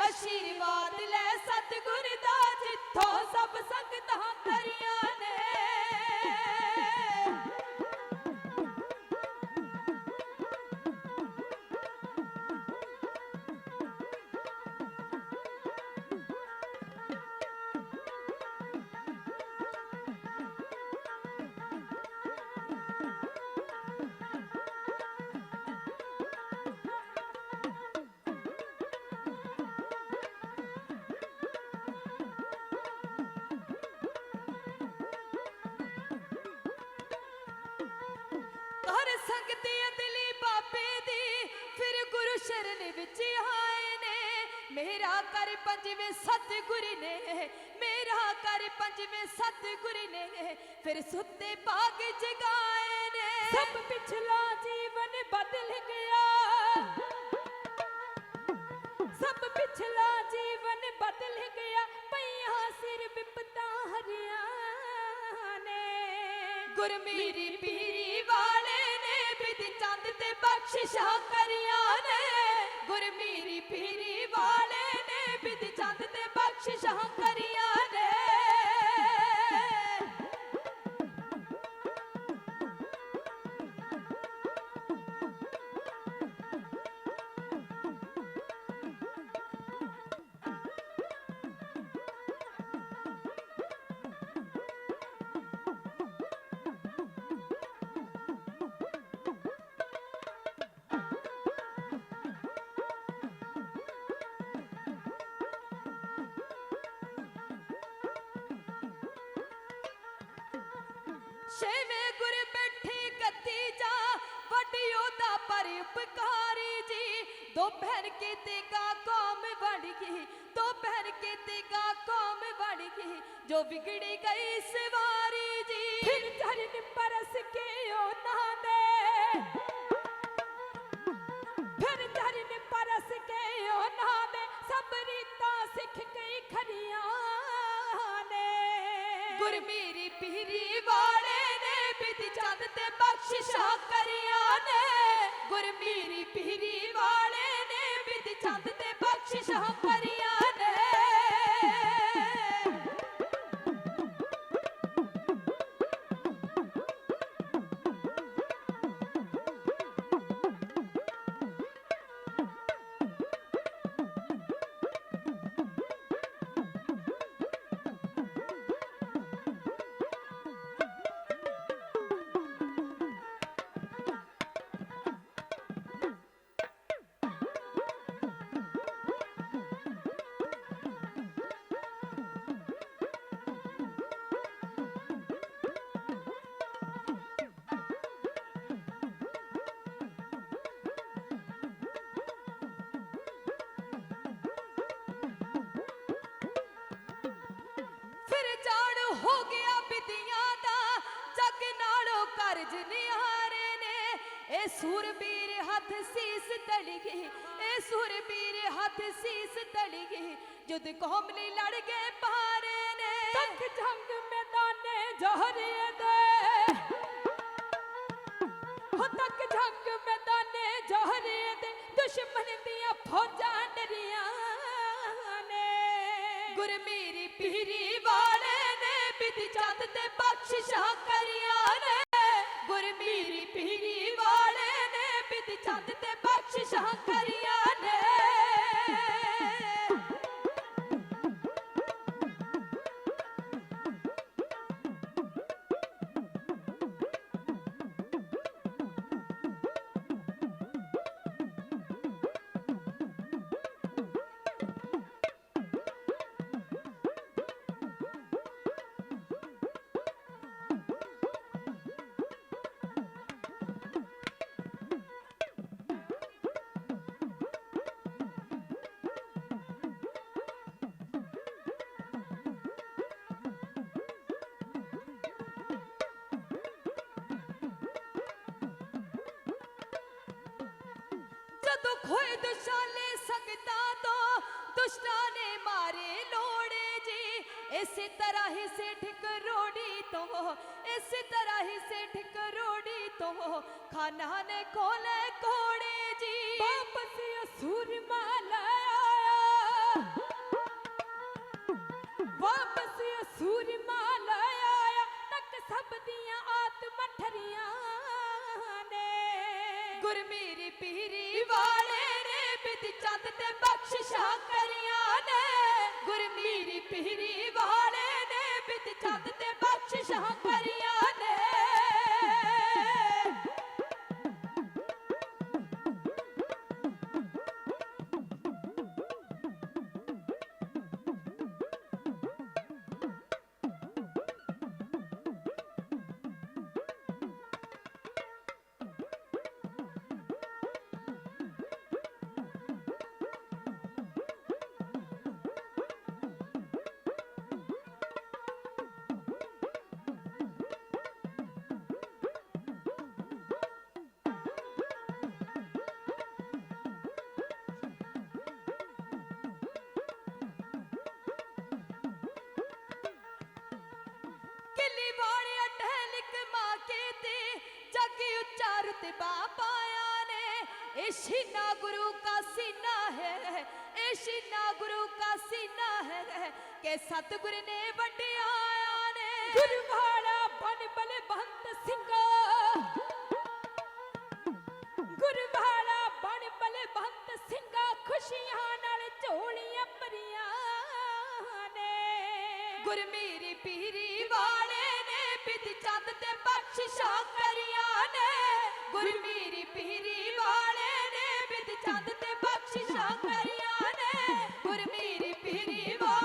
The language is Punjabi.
ਆਸ਼ੀਰਵਾਦ ਲੈ ਸਤਿਗੁਰ ਦਾ ਜਿੱਥੋਂ ਸਭ ਸੰਗਤਾਂ ਕਰੀਆਂ ਸੰਗਤੀ ਅੰਦਲੀ ਬਾਬੇ ਦੀ, ਫਿਰ ਗੁਰੂ ਸ਼ਰਨ ਵਿੱਚ ਆਏ ਨੇ। ਮੇਰਾ ਕਰ ਪੰਜਵੇਂ ਸਤਿਗੁਰ ਨੇ, ਮੇਰਾ ਕਰ ਪੰਜਵੇਂ ਸਤਿਗੁਰ ਨੇ, ਫਿਰ ਸੁੱਤੇ ਬਾਗ ਜਗਾਏ ਨੇ। ਸਭ ਪਿਛਲਾ ਜੀਵਨ ਬਦਲ ਗਿਆ। ਸਭ ਪਿਛਲਾ ਜੀਵਨ ਬਦਲ ਗਿਆ, ਪਈਆਂ ਸਿਰ ਵਿਪਤਾ ਹਰਿਆ ਨੇ। ਗੁਰਮੀਰੀ ਪੀਰੀ ਵਾਲੇ ਨੇ ਚੰਦ ਤੇ ਬਖਸ਼ਿਸ਼ਾਂ ਕਰੀਆਂ। ਛੇਵੇਂ ਗੁਰ ਬੈਠੇ ਕੱਤੀ ਜਾ ਵੱਡਿਓ ਦਾ ਪਰ ਉਪਕਾਰੀ ਜੀ। ਦੋ ਭੈਣ ਕੇ ਤੇਗਾ ਕੌਮ ਬਣ ਗਈ। ਦੋ ਭੈਣ ਕੇ ਤੇਗਾ ਕੌਮ ਬਣ ਗਈ। ਜੋ ਵਿਗੜੀ ਗਈ ਸਵਾਰੀ ਜੀ। ਫਿਰ ਚਰਨ ਪਰਸ ਕੇ ਉਹਨਾਂ ਦੇ? ਫਿਰ ਚਰਨ ਪਰਸ ਕੇ ਉਹਨਾਂ ਦੇ? ਸਭ ਰੀਤਾਂ ਸਿੱਖ ਗਈ ਖਰੀਆਂ ਗੁਰਮੀਰੀ ਪੀਰੀ ਵਾਲੇ ਨੇ ਬਿਦ ਚੰਦ ਤੇ ਬਖਸ਼ਿਸ਼ਾਂ ਕਰੀਆਂ ਨੇ। ਗੁਰਮੀਰੀ ਪੀਰੀ ਵਾਲੇ ਨੇ ਬਿਦ ਚੰਦ ਤੇ ਬਖਸ਼ਿਸ਼ਾਂ ਕਰੀਆਂ ਹੋ ਗਿਆ ਬਿਦੀਆਂ ਦਾ ਜੱਗ ਨਾਲੋਂ ਕਰਜ ਨਿਹਾਰੇ ਨੇ। ਇਹ ਸੂਰਬੀਰ ਹੱਥ ਸੀਸ ਤਲੀ ਗਈ ਇਹ ਸੂਰਬੀਰ ਹੱਥ ਸੀਸ ਤਲੀ ਗਈ ਜਦ ਕੌਮ ਲਈ ਲੜ ਗਏ ਪਾਰੇ ਨੇ। ਤੱਕ ਜੰਗ ਮੈਦਾਨੇ ਜਹਰੀਏ ਦੇ। ਹੋ ਤੱਕ ਜੰਗ ਮੈਦਾਨੇ ਜਹਰੀਏ ਦੇ ਦੁਸ਼ਮਣ ਦੀਆਂ ਫੌਜਾਂ ਡਰੀਆਂ ਨੇ। ਗੁਰਮੀਰੀ ਪੀਰੀ ਵਾਲੇ ਬਿਦ ਚੰਦ ਤੇ ਬਖਸ਼ਿਸ਼ਾਂ ਕਰੀਆਂ ਨੇ। ਗੁਰਮੀਰੀ ਪੀਰੀ ਜਦੋਂ ਖੋਏ ਦੁਸ਼ਾਲੇ ਸੰਗਤਾਂ ਤੋਂ, ਦੁਸ਼ਟਾਂ ਨੇ ਮਾਰੇ ਲੋੜੇ ਜੀ। ਇਸੇ ਤਰ੍ਹਾਂ ਹੀ ਸੇਠ ਕਰੋੜੀ ਤੋਂ, ਇਸੇ ਤਰ੍ਹਾਂ ਹੀ ਸੇਠ ਕਰੋੜੀ ਤੋਂ ਖਾਨਾ ਨੇ ਖੋਲੇ ਕੋੜੇ ਜੀ। ਵਾਪਸ ਅਸੂਰ ਮਾਲਾ ਆਇਆ। ਵਾਪਸ ਸੂਰਮਾ ਲਾਇਆ ਤੱਕ ਸਭ ਦੀਆਂ ਆਤਮਾ ਠਰੀਆਂ ਨੇ। ਗੁਰਮੀਰੀ ਪੀਰੀ ਬਿਦ ਚੰਦ ਤੇ ਬਖਸ਼ਿਸ਼ਾਂ ਕਰੀਆਂ ਨੇ। ਗੁਰਮੀਰੀ ਪੀਰੀ ਵਾਲੇ ਨੇ ਬਿਦ ਚੰਦ ਤੇ ਬਖਸ਼ਿਸ਼ਾਂ ਉੱਚਾ ਰੁਤਬਾ ਪਾਇਆ ਨੇ ਇਹ ਸ਼ੀਨਾ ਗੁਰੂ ਕਾ ਸੀਨਾ ਹੈ ਇਹ ਸ਼ੀਨਾ ਗੁਰੂ ਕਾ ਸੀਨਾ ਹੈ ਕਿ ਸਤਿਗੁਰ ਨੇ ਵੰਡਿਆ ਨੇ ਗੁਰਵਾਲਾ ਬਨ ਬਲਵੰਤ ਸਿੰਘਾ ਗੁਰਵਾਲਾ ਬਣ ਬਲਵੰਤ ਸਿੰਘਾ ਖੁਸ਼ੀਆਂ ਨਾਲ ਝੋਲੀਆਂ ਭਰੀਆਂ ਨੇ ਗੁਰਮੀਰੀ ਪੀਰੀ ਵਾਲੇ ਨੇ ਬਿਦ ਚੰਦ ਤੇ ਬਖਸ਼ਿਸ਼ਾਂ ਕਰੀਆਂ ਨੇ ਗੁਰਮੀਰੀ ਪੀਰੀ ਵਾਲੇ ਨੇ ਬਿਦ ਚੰਦ ਤੇ ਬਖਸ਼ਿਸ਼ਾਂ ਕਰੀਆਂ ਨੇ। ਗੁਰਮੀਰੀ ਪੀਰੀ ਵਾਲੇ